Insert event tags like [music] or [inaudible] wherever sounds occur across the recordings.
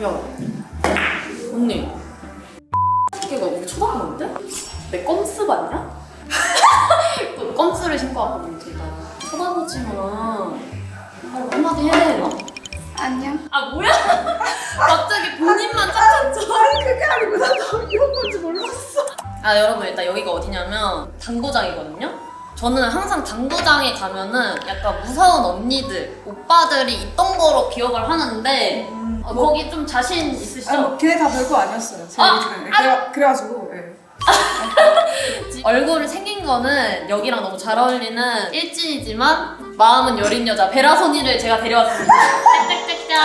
야, 언니. 걔가 우리 쳐다보는데? 내 껌스 봤냐? [laughs] 또 껌스를 신고 왔거든, 제가. 쳐다보지 마. 아, 한마디 해. 너? 안녕. 아, 뭐야? [laughs] 갑자기 본인만 짝짝짝. [laughs] 아니 그게 아니고 나도 이런 건지 몰랐어. 아 여러분 일단 여기가 어디냐면 당구장이거든요. 저는 항상 당구장에 가면은 약간 무서운 언니들, 오빠들이 있던 거로 기억을 하는데 어, 거기 좀 자신 있으시죠? 뭐 걔네 다 별거 아니었어요. 제 아, 얘기는. 그래, 그래가지고 예. [laughs] 얼굴을 생긴 거는 여기랑 너무 잘 어울리는 일진이지만 마음은 여린 여자 베라소니를 제가 데려왔습니다. [laughs] 짝짝짝짝.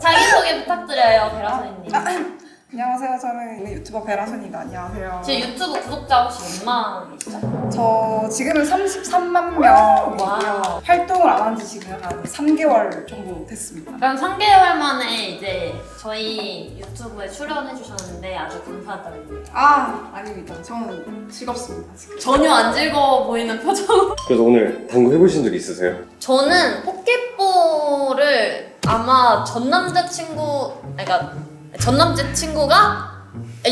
자기소개 부탁드려요 베라소니님. [laughs] 안녕하세요. 저는 유튜버 베라선입니다. 안녕하세요. 제 유튜브 구독자 혹시 몇만이시죠? 저 지금은 33만 명이고요. [laughs] 와우. 활동을 안 한 지 지금 한 3개월 정도 됐습니다. 그럼 3개월 만에 이제 저희 유튜브에 출연해 주셨는데 아주 감사드립니다. 아 아닙니다. 저는 즐겁습니다. 지금. 전혀 안 즐거워 보이는 표정. [laughs] 그래서 오늘 당구 해보신 적 있으세요? 저는 포켓볼을 아마 전 남자친구, 그러니까 전 남자친구가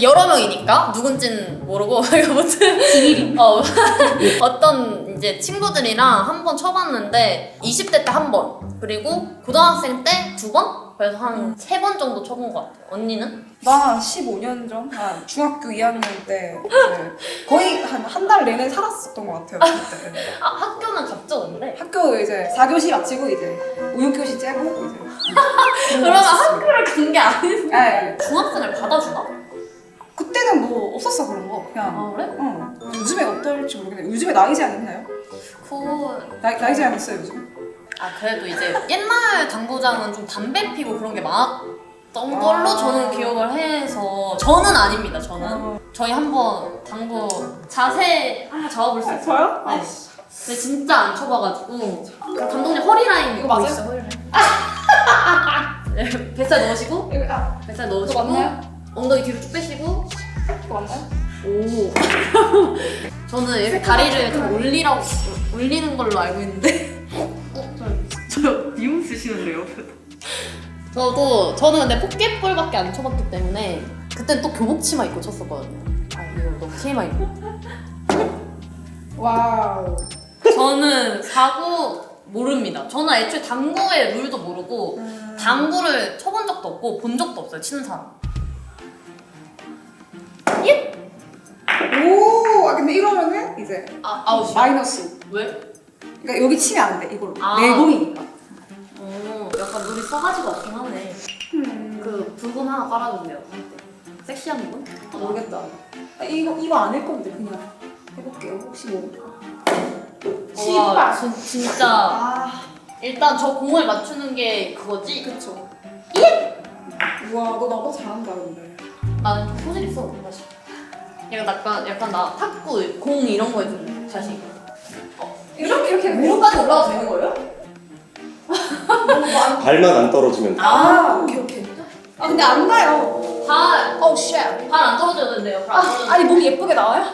여러 명이니까 누군진 모르고 [laughs] 아무튼 어, [laughs] 어떤 이제 친구들이랑 한 번 쳐봤는데 20대 때 한 번 그리고 고등학생 때 두 번 그래서 한 세 번 정도 쳐본 것 같아요. 언니는? 나 15년 전, 한 중학교 2학년 때 이제 거의 한 한 달 내내 살았었던 것 같아요. 그때. 아 학교는 갔죠 근데? 학교 이제 4교시 마치고 이제 5, 6교시 째고 이제 [laughs] 그러면 학교를 간 게 아닌 네. 중학생을 받아주나? 그때는 뭐 없었어 그런 거 그냥 아 그래? 응. 요즘에 어떨지 모르겠네요 요즘에 나이 제한 있나요? 그... 나이, 나이 제한 있어요 요즘? 아 그래도 이제 옛날 당구장은 좀 담배 피고 그런 게 많았던 걸로 아. 저는 기억을 해서 저는 아닙니다 저는 어. 저희 한번 당구 자세 한번 잡아볼 수 있어요? 저요? 네. 근데 진짜 안 쳐봐가지고 그 감독님 허리 라인 이거 맞아요? 보이시죠? 허리 라인 네, 뱃살 넣으시고 이거, 아, 뱃살 넣으시고 맞나요? 엉덩이 뒤로 쭉 빼시고 이거 맞나요? 오. [laughs] 저는 이렇게 다리를 좀 올리라고 올리는 걸로 알고 있는데. 어, 저, [laughs] 저 미움 쓰시는데요. 저도 저는 근데 포켓볼밖에 안 쳐봤기 때문에 그땐 또 교복 치마 입고 쳤었거든요. 아 이거 너무 TMI. 와우 저는 사구 모릅니다. 저는 애초에 당구의 룰도 모르고 음. 당구를 쳐본 적도 없고 본 적도 없어요. 치는 사람. 오, 아 근데 이러면은 이제 아 아우 마이너스 왜? 그러니까 여기 치면 안 돼 이걸로 아. 내공이니까 어 약간 룰이 써가지가 없긴 하네. 음. 그 붉은 하나 깔아주세요. 섹시한 분? 모르겠다 아, 이거 이거 아닐 건데 그냥 해볼게요 혹시 모 르니까 와, 씨발 진, 진짜 아 일단 저 공을 맞추는 게 그거지. 그쵸 우와 너 나보다 잘한다 근데 나는 좀 소질 있어 사실. 약간 약간 약간 나 탁구 공 이런 거에 좀 자신 있거 이렇게 이렇게 무릎까지 올라가도 되는 거예요? 발만 안 떨어지면 돼. 아, 오케이 오케이. 아 근데 안 가요. 발, 어 쉣. 발안 떨어져야 된대요. 발안 아, 떨어져. 아니 몸이 예쁘게 나와요?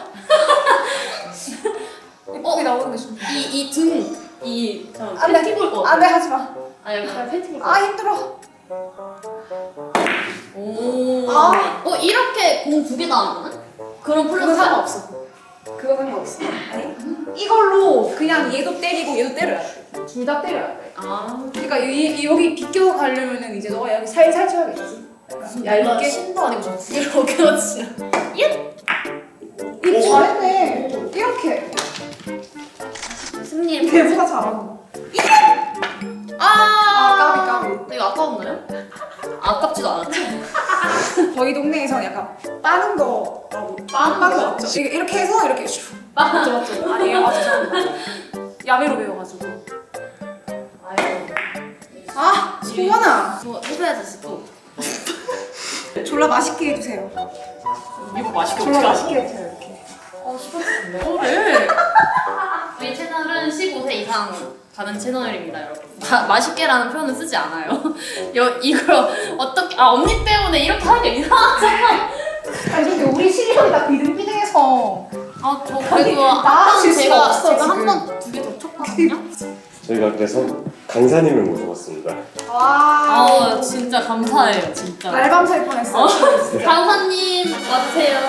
예쁘게 나오는 게 좀. 이이 등, 이 저, 안 돼. 팬티 볼 거. 안돼 하지 마. 아 여기 발 팬티 볼 거. 아 힘들어. 오. 아. 어 이렇게 공 두 개 나오면은? 그럼 그건 플러스 상관없어. 그건 상관없어. 아니 이걸로 그냥 얘도 때리고 얘도 때려야 돼. 둘 다 때려야 돼. 아. 그러니까 이, 이 여기 비껴 가려면은 이제 너가 여기 살살 쳐야겠지. 얇게. 신도 아니고 좀 어깨가 진짜. [laughs] 이거 잘했네. 이렇게. 승리의 걔보다 잘하고. 아, 아 까비 까비. 이거 아까웠나요? 아깝지도 않았죠. [laughs] 저희 동네에서는 약간 빠는 거라고 빠는 빠는 거? 거 맞죠? 이게 이렇게 해서 이렇게 슉 맞죠, 맞죠? 아니에요? 아 죄송합니다 야매로 배워가지고. 아 소연아 뭐 해줘야지 또. [laughs] 졸라 맛있게 해주세요 이거 맛있게 졸라 맛있게 해주세요 이렇게 어, 싫었는데. 그래. 저희 채널은 15세 이상 가는 채널입니다, 여러분. 마, 맛있게라는 표현은 쓰지 않아요. [laughs] 여, 이걸 어떻게, 아, 언니 때문에 이렇게 하는 게 이상하잖아. 아니 근데 우리 실력이 다 비등비등해서 아, 저 아니, 그래도 나아질 수가 제가, 없어, 제가 지금. 한번두 개 더 쳤거든요? 저희가 그래서 강사님을 모셔봤습니다. 와. 아 진짜 감사해요 진짜. 날밤 샐 뻔했어요. [laughs] 강사님 와주세요.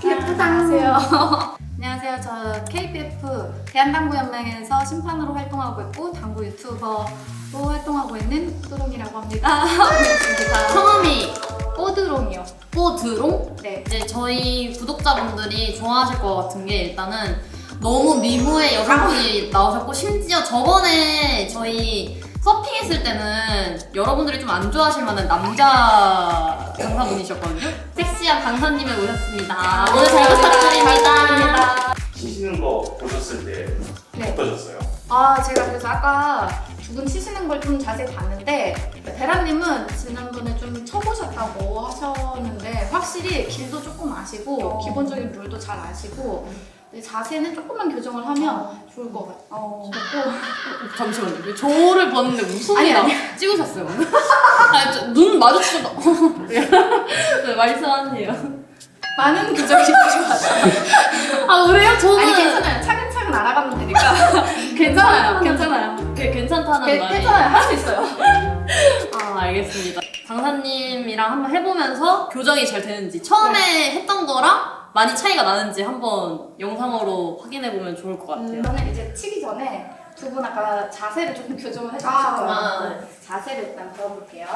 KPF 안녕하세요. [laughs] 안녕하세요. 저 KPF 대한당구연맹에서 심판으로 활동하고 있고 당구 유튜버로 활동하고 있는 뽀드롱이라고 합니다. [laughs] 반갑습니다. 성함이 뽀드롱이요. 뽀드롱? 네. 이제 저희 구독자분들이 좋아하실 것 같은 게 일단은 너무 미모의 여성분이 나오셨고 심지어 저번에 저희 서핑했을 때는 여러분들이 좀 안 좋아하실 만한 남자 강사분이셨거든요. 섹시한 강사님을 모셨습니다. 오늘 잘 부탁드립니다. 치시는 거 보셨을 때 네. 어떠셨어요? 아 제가 그래서 아까 두분 치시는 걸 좀 자세히 봤는데 베라님은 지난번에 좀 쳐보셨다고 하셨는데 확실히 길도 조금 아시고 어. 기본적인 룰도 잘 아시고 근데 자세는 조금만 교정을 하면 좋을 것 같아요. 어. [laughs] 잠시만요. 조를 봤는데 웃음이 나. 찍으셨어요? [laughs] 아, 저, 눈 마주치셔서. [laughs] 네, 말씀하세요. 많은 교정이 필요하죠. 아, 그래요? 저는. 아니 괜찮아요. 차근차근 알아가면 되니까 [laughs] 괜찮아요. 괜찮아요. 그 괜찮다는 괜- 말이. 괜찮아요. 할 수 있어요. [laughs] 아, 알겠습니다. 강사님이랑 한번 해보면서 교정이 잘 되는지, 처음에 했던 거랑 많이 차이가 나는지 한번 영상으로 확인해 보면 좋을 것 같아요. 저는 이제 치기 전에 두 분 아까 자세를 조금 교정을 아, 해주셨잖아요. 아. 자세를 일단 배워볼게요.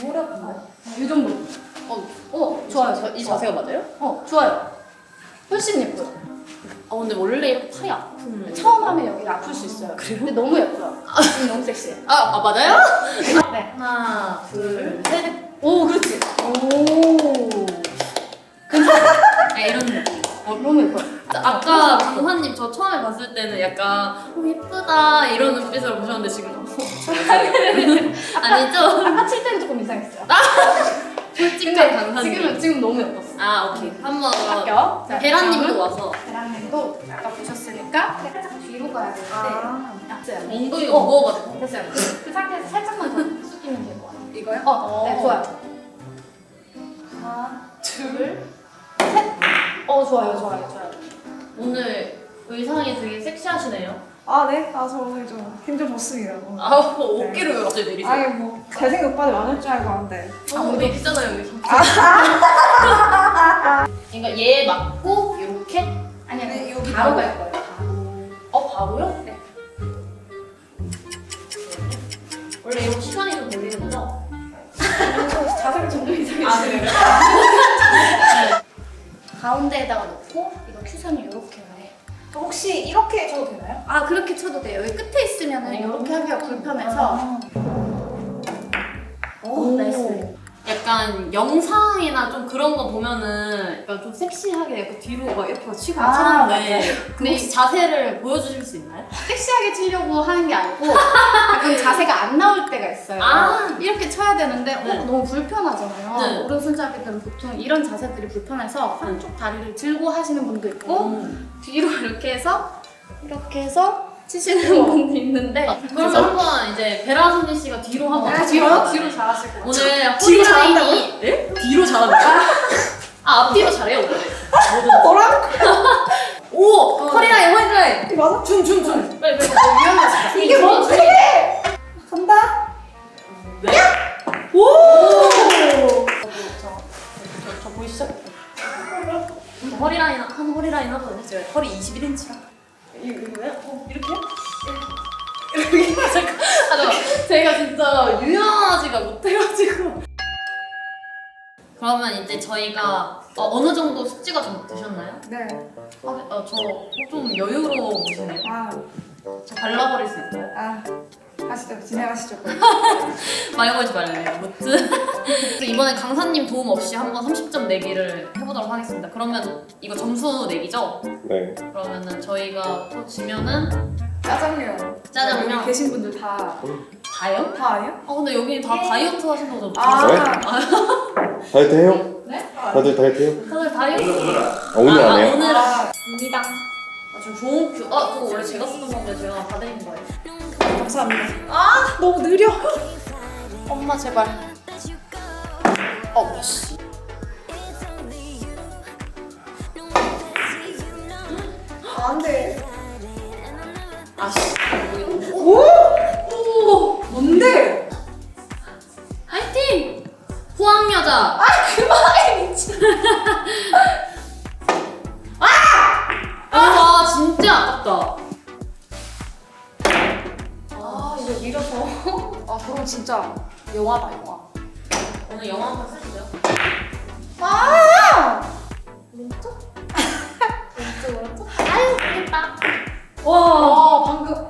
뭐라고? 이 정도. 어, 어, 좋아요. 저, 이 자세가 맞아요? 어, 좋아요. 훨씬 예뻐요. 아, 근데 원래 이렇게 팔이 아픈. 처음 하면 여기가 아플 수 있어요. 근데 너무 예뻐요. 지금 너무 섹시해. 아, 아, 맞아요? [laughs] 네. 하나, 둘, 셋. 오, 그렇지. 오. 네, 이런 느낌. 어, 너무 예뻐요. 아까 강사님 저 처음에 봤을 때는 약간 어, 예쁘다 이런 눈빛으로 보셨는데 지금 [laughs] 아니죠? 아까 칠 때는 조금 이상했어요. 솔직한 강사님. 지금은 지금 너무 예뻤어. 아 오케이 한번 할게요. 자, 베라님도 와서 베라님도 아까 보셨으니까 살짝 뒤로 가야 되는데 아. 맞아요. 엉덩이가 무거워가지고 됐어요. 그 상태에서 살짝만 더 숙이면 될 것 같아요. 이거요? 어, 네, 어. 좋아요. 하나, 둘, 셋. 어, 좋아요, 좋아요, 좋아요. 오늘 의상이 되게 섹시하시네요. 아 네. 아 저 오늘 좀 힘좀 벗습니다. 오늘. 아 어깨를 왜 갑자기 내리세요? 아니 뭐 잘생긴 오빠들 많을 줄 알고 하는데. 아 우리 있잖아요 여기. [laughs] 그러니까 얘 맞고 이렇게 아니요, 네, 여기 바로 바로. 갈 거예요. 어 바로요? 네. 원래 이거 시간이 좀 걸리는구나. 자세가 점점 이상해지네요. 아 [laughs] 그래요? 가운데에다가 놓고 이거 큐선을 이렇게 해. 혹시 이렇게 해줘도 되나요? 아 그렇게 쳐도 돼요. 여기 끝에 있으면 이렇게 하기가 불편해서. 오, 나이스. 약간 영상이나 좀 그런 거 보면은 약간 좀 섹시하게 약간 뒤로 막 이렇게 막 치고 아, 치는데 근데 혹시 자세를 보여주실 수 있나요? 섹시하게 치려고 하는 게 아니고 가끔 [laughs] 자세가 안 나올 때가 있어요. 아. 이렇게 쳐야 되는데 네. 어, 너무 불편하잖아요. 네. 오른 손잡이들은 보통 이런 자세들이 불편해서 한쪽 다리를 들고 하시는 분도 있고 뒤로 [laughs] 이렇게 해서 이렇게 해서 치시는 분도 있는데 그러면 한번 이제 베라소니 씨가 뒤로 한번 아, 뒤로? 뒤로 잘하실 것 같아요. 오늘 뒤로 허리라인이 예? 뒤로 잘한다. 아 앞뒤로 잘해요 오늘. [laughs] 뭐라는 오 허리라인 허리라인. 거 맞아? 줌줌줌. 빨리 빨리 어, 위험하시다. 이게 뭐 뭔데? 간다. 네? 오. 저, 보이시죠? 저 허리라인 한 허리라인 하거든요. 제가 허리 21인치라. 이거요? 어, 이렇게요? 이렇게. [laughs] 잠깐. 아, 잠깐. 제가 진짜 유연하지가 못해가지고. 그러면 이제 저희가 어, 느 정도 숙지가 좀 되셨나요? 네. 아, 어, 저좀 여유로우시네요. 아, 저 발라버릴 수 있어요? 아. 하시죠. 진행하시죠. 말 [laughs] 걸지 말래요. 무튼 [laughs] 이번에 강사님 도움 없이 한번 30점 내기를 해보도록 하겠습니다. 그러면 이거 점수 내기죠? 네. 그러면은 저희가 또 지면은 짜장면. 짜장면. 여기 계신 분들 다. 다요? 다 아니요? 아 근데 여기 다 다이어트 하신 거죠? 아. 네? 다이어트 해요? 네? 다들 다이어트 해요? 다들 다이어트? 아, 오늘 아, 안 아, 해요? 오늘 아, 입니다. 아, 저 좋은 큐. 아 그거 원래 제가 쓰던 건데 제가 받은 거예요. 감사합니다. 아, 너무 느려. 엄마 제발. 어, 씨. 아, 안 돼. 아씨. 오! 오! 뭔데? 화이팅! 호황 여자. 그만해 미친. [laughs] 아깝다. 아 이거 밀어서. [laughs] 아 그럼 진짜 영화다 영화. 오늘 영화 한번 쓰시죠. 아! [laughs] 아유 재밌다. 와 방금.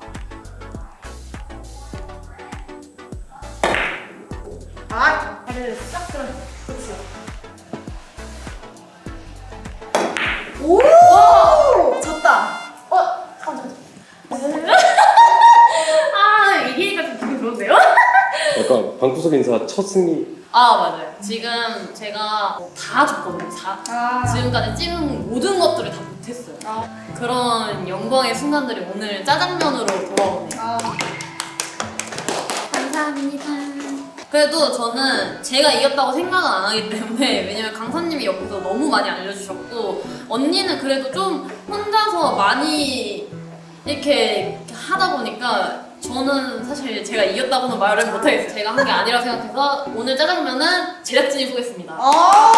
첫 승리. 아 맞아요. 지금 제가 뭐다 줬거든요. 다. 아. 지금까지 찍은 모든 것들을 다 못했어요. 아. 그런 영광의 순간들이 오늘 짜장면으로 돌아오네요. 아. 감사합니다. 그래도 저는 제가 이겼다고 생각은 안 하기 때문에 왜냐면 강사님이 옆에서 너무 많이 알려주셨고 언니는 그래도 좀 혼자서 많이 이렇게 하다 보니까 저는 사실 제가 이겼다고는 말을 못하겠어요. 제가 한 게 아니라 생각해서 오늘 짜장면은 제작진이 쏘겠습니다. 아우.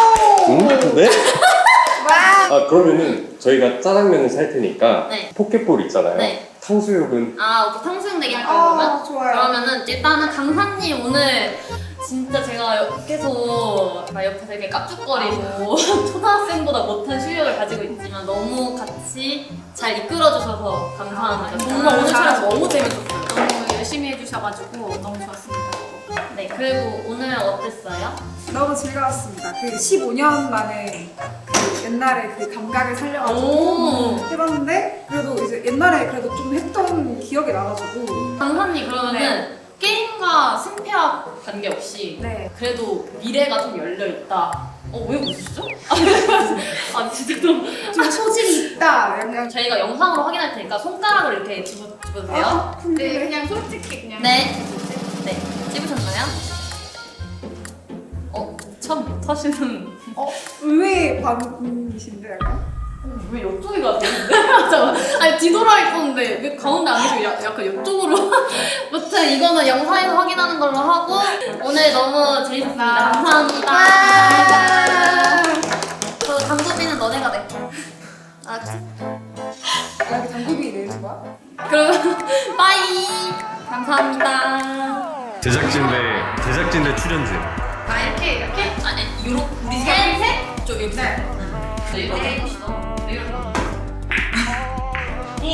음? 네? 와. 아 그러면은 저희가 짜장면을 살 테니까 네. 포켓볼 있잖아요. 네. 탕수육은 아 오케이 탕수육 내기 할까요 그러면? 아 좋아요. 그러면은 일단은 강사님 오늘 진짜 제가 계속 막 옆에서 이렇게 깝죽거리고 [laughs] 초등학생보다 못한 실력을 가지고 있지만 너무 같이 잘 이끌어주셔서 감사합니다. 정말 오늘 촬영 너무 재밌었어요. 해주셔가지고 너무 좋았습니다. 네 그리고 오늘 어땠어요? 너무 즐거웠습니다. 그 15년 만에 그 옛날에 그 감각을 살려가지고 오 해봤는데 그래도 이제 옛날에 그래도 좀 했던 기억이 나가지고 강사님 그러면은 게임과 승패와 관계없이 네. 그래도 미래가 좀 열려 있다. 어 왜 웃으시죠? [laughs] 아 진짜 좀좀 소질이 있다. 약간 저희가 영상으로 확인할 테니까 손가락을 이렇게 집어 집어주세요. 아, 네, 근데 그냥 솔직히 그냥 네. 네. 찝으셨나요? 어, 참 못하시는. 어, 의외의 반응이신데 약간 왜 이쪽이 가야 되는데? [laughs] 잠깐만. 아니, 뒤돌아 있었는데 왜 가운데 안 계시고 약- 약간 이쪽으로. [laughs] 무튼 이거는 영상에서 확인하는 걸로 하고 오늘 너무 재밌었습니다. 감사합니다. 감사합니다. 제작진 대 제작진 대 출연진. 아 이렇게 이렇게? 아니 요렇게 우리 셋? 셋? 저 이렇게 네 네, 이렇게 해봅시다 네, 이렇게 오!